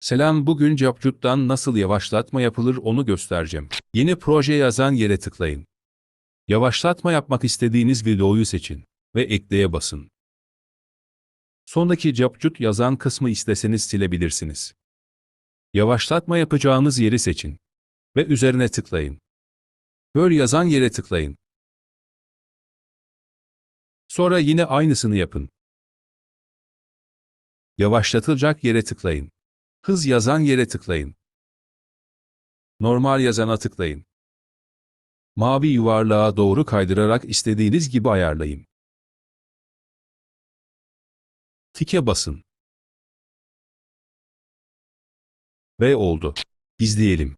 Selam bugün Capcut'tan nasıl yavaşlatma yapılır onu göstereceğim. Yeni proje yazan yere tıklayın. Yavaşlatma yapmak istediğiniz videoyu seçin ve ekleye basın. Sondaki Capcut yazan kısmı isteseniz silebilirsiniz. Yavaşlatma yapacağınız yeri seçin ve üzerine tıklayın. Böyle yazan yere tıklayın. Sonra yine aynısını yapın. Yavaşlatılacak yere tıklayın. Hız yazan yere tıklayın. Normal yazana tıklayın. Mavi yuvarlığa doğru kaydırarak istediğiniz gibi ayarlayın. Tike basın. Ve oldu. İzleyelim.